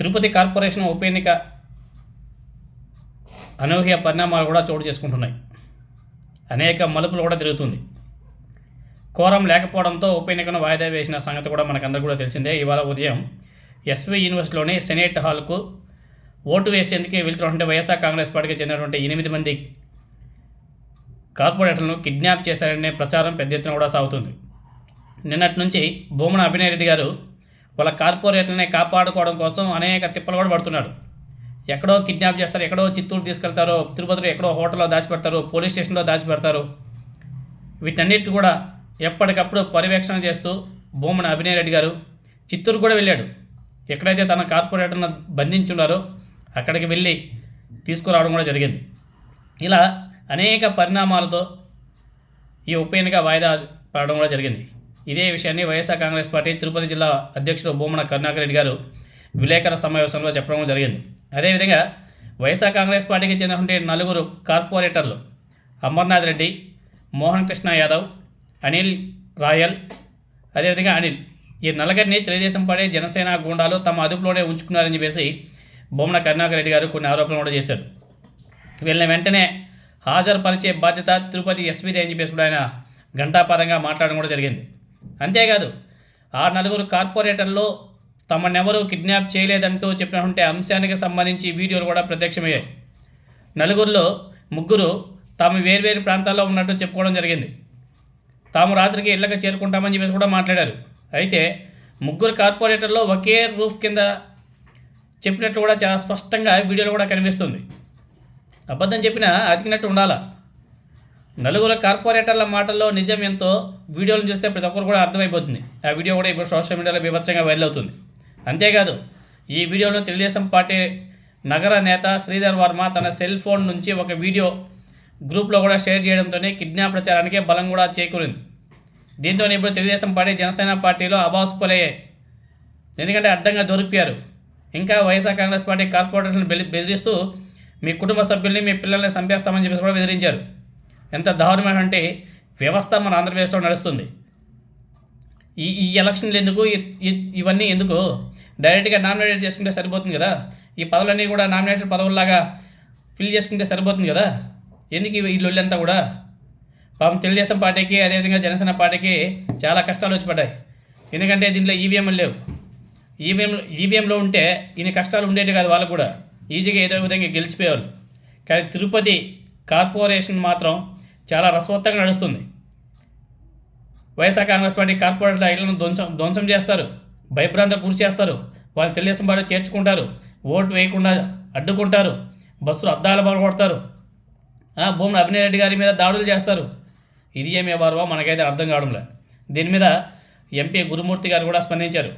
Tirupati corporation ఉప ఎన్నిక అనూహ్య పరిణామాలు కూడా చోటు చేసుకుంటున్నాయి. అనేక మలుపులు కూడా తిరుగుతుంది. కోరం లేకపోవడంతో ఉప ఎన్నికను వాయిదా వేసిన సంగతి కూడా మనకందరూ కూడా తెలిసిందే. ఇవాళ ఉదయం ఎస్వి యూనివర్సిటీలోని సెనేట్ హాల్కు ఓటు వేసేందుకు వెళ్తున్నటువంటి వైఎస్ఆర్ కాంగ్రెస్ పార్టీకి చెందినటువంటి ఎనిమిది మంది కార్పొరేటర్లను కిడ్నాప్ చేశారనే ప్రచారం పెద్ద ఎత్తున కూడా సాగుతుంది. నిన్నటి నుంచి భూమన అభినయ్ రెడ్డి గారు వాళ్ళ కార్పొరేటర్ని కాపాడుకోవడం కోసం అనేక తిప్పలు కూడా పడుతున్నాడు. ఎక్కడో కిడ్నాప్ చేస్తారు ఎక్కడో చిత్తూరు తీసుకెళ్తారో తిరుపతిలో ఎక్కడో హోటల్లో దాచిపెడతారు పోలీస్ స్టేషన్లో దాచిపెడతారు. వీటన్నిటి కూడా ఎప్పటికప్పుడు పర్యవేక్షణ చేస్తూ భూమన అభినయ్ రెడ్డి గారు చిత్తూరు కూడా వెళ్ళాడు. ఎక్కడైతే తన కార్పొరేటర్ను బంధించున్నారో అక్కడికి వెళ్ళి తీసుకురావడం కూడా జరిగింది. ఇలా అనేక పరిణామాలతో ఈ ఉప ఎన్నిక వాయిదా పడడం కూడా జరిగింది. ఇదే విషయాన్ని వైఎస్ఆర్ కాంగ్రెస్ పార్టీ తిరుపతి జిల్లా అధ్యక్షుడు భూమన కరుణాకర్ రెడ్డి గారు విలేకరుల సమావేశంలో చెప్పడం జరిగింది. అదేవిధంగా వైఎస్ఆర్ కాంగ్రెస్ పార్టీకి చెందినటువంటి నలుగురు కార్పొరేటర్లు అమర్నాథ్ రెడ్డి మోహన్ కృష్ణ యాదవ్ అనిల్ రాయల్ అదేవిధంగా అనిల్ ఈ నలుగురిని తెలుగుదేశం పార్టీ జనసేన గూండాలు తమ అదుపులోనే ఉంచుకున్నారని చెప్పేసి బొమ్మన కరుణాకర్ రెడ్డి గారు కొన్ని ఆరోపణలు కూడా చేశారు. వీళ్ళని వెంటనే హాజరుపరిచే బాధ్యత తిరుపతి ఎస్పీది అని చెప్పేసి కూడా ఆయన ఘంటాపదంగా మాట్లాడడం కూడా జరిగింది. అంతేకాదు ఆ నలుగురు కార్పొరేటర్లో తమనెవరూ కిడ్నాప్ చేయలేదంటూ చెప్పినటువంటి అంశానికి సంబంధించి వీడియోలు కూడా ప్రత్యక్షమయ్యాయి. నలుగురిలో ముగ్గురు తాము వేర్వేరు ప్రాంతాల్లో ఉన్నట్టు చెప్పుకోవడం జరిగింది. తాము రాత్రికి ఇళ్ళకి చేరుకుంటామని చెప్పేసి కూడా మాట్లాడారు. అయితే ముగ్గురు కార్పొరేటర్లో ఒకే రూఫ్ కింద చెప్పినట్లు కూడా చాలా స్పష్టంగా వీడియోలో కూడా కనిపిస్తుంది. అబద్ధం చెప్పినా అతికినట్టు ఉండాలా? నలుగురు కార్పొరేటర్ల మాటల్లో నిజం ఎంతో వీడియోలు చూస్తే ప్రతి ఒక్కరు కూడా అర్థమైపోతుంది. ఆ వీడియో కూడా ఇప్పుడు సోషల్ మీడియాలో బీభత్సంగా వైరల్ అవుతుంది. అంతేకాదు ఈ వీడియోలో తెలుగుదేశం పార్టీ నగర నేత శ్రీధర్ వర్మ తన సెల్ ఫోన్ నుంచి ఒక వీడియో గ్రూప్లో కూడా షేర్ చేయడంతోనే కిడ్నాప్ ప్రచారానికి బలం కూడా చేకూరింది. దీంతో ఇప్పుడు తెలుగుదేశం పార్టీ జనసేన పార్టీలో అబాసుపలయ్యాయి ఎందుకంటే అడ్డంగా దొరికిపోయారు. ఇంకా వైఎస్ఆర్ కాంగ్రెస్ పార్టీ కార్పొరేటర్లను బెదిరిస్తూ మీ కుటుంబ సభ్యుల్ని మీ పిల్లల్ని చంపేస్తామని చెప్పేసి కూడా బెదిరించారు. ఎంత దారుణమైన అంటే వ్యవస్థ మన ఆంధ్రప్రదేశ్లో నడుస్తుంది. ఈ ఈ ఎలక్షన్లు ఎందుకు? ఇవన్నీ ఎందుకు? డైరెక్ట్గా నామినేట్ చేసుకుంటే సరిపోతుంది కదా? ఈ పదవులన్నీ కూడా నామినేటెడ్ పదవుల్లాగా ఫిల్ చేసుకుంటే సరిపోతుంది కదా? ఎందుకు ఈ- ఈ లొల్లంతా కూడా? పాపం తెలుగుదేశం పార్టీకి అదేవిధంగా జనసేన పార్టీకి చాలా కష్టాలు వచ్చి పడ్డాయి. ఎందుకంటే దీంట్లో ఈవీఎంలు లేవు. ఈవీఎం ఈవీఎంలో ఉంటే ఇన్ని కష్టాలు ఉండేవి కాదు వాళ్ళకు కూడా. ఈజీగా ఏదో విధంగా గెలిచిపోయేవాళ్ళు. కానీ తిరుపతి కార్పొరేషన్ మాత్రం చాలా రసవత్తంగా నడుస్తుంది. వైఎస్ఆర్ కాంగ్రెస్ పార్టీ కార్పొరేట్ల ఐళ్ళను ధ్వంసం ధ్వంసం చేస్తారు. భయభ్రాంతం గురి చేస్తారు. వాళ్ళు తెలుగుదేశం పార్టీ చేర్చుకుంటారు. ఓటు వేయకుండా అడ్డుకుంటారు. బస్సులు అద్దాల బాగా కొడతారు. ఆ, భూమి అభినయ్ రెడ్డి గారి మీద దాడులు చేస్తారు. ఇది ఏమే వారో మనకైతే అర్థం కావడంలే. దీని మీద ఎంపీ గురుమూర్తి గారు కూడా స్పందించారు.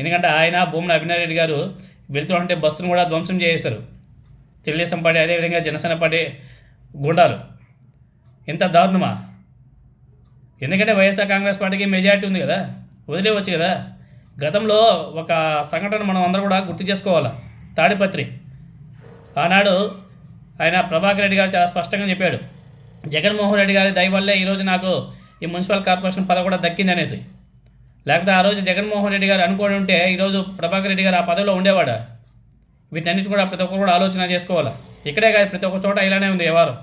ఎందుకంటే ఆయన భూమిని అభినయ్ రెడ్డి గారు వెళ్తుంటే బస్సును కూడా ధ్వంసం చేసేశారు. తెలుగుదేశం పార్టీ అదేవిధంగా జనసేన పార్టీ గుండాలు. ఎంత దారుణమా? ఎందుకంటే వైఎస్ఆర్ కాంగ్రెస్ పార్టీకి మెజారిటీ ఉంది కదా వదిలేవచ్చు కదా. గతంలో ఒక సంఘటన మనం అందరం కూడా గుర్తు చేసుకోవాలి? తాడిపత్రి. ఆనాడు ఆయన ప్రభాకర్ రెడ్డి గారు చాలా స్పష్టంగా చెప్పాడు జగన్మోహన్ రెడ్డి గారి దయ వల్లే ఈరోజు నాకు ఈ మున్సిపల్ కార్పొరేషన్ పదవి కూడా దక్కింది అనేసి. లేకపోతే ఆ రోజు జగన్మోహన్ రెడ్డి గారు అనుకోని ఉంటే ఈరోజు ప్రభాకర్ రెడ్డి గారు ఆ పదవిలో ఉండేవాడు? వీటన్నిటి కూడా ప్రతి ఒక్కరు కూడా ఆలోచన చేసుకోవాలి? ఇక్కడే కాదు ప్రతి ఒక్క చోట ఇలానే ఉంది వ్యవహారం.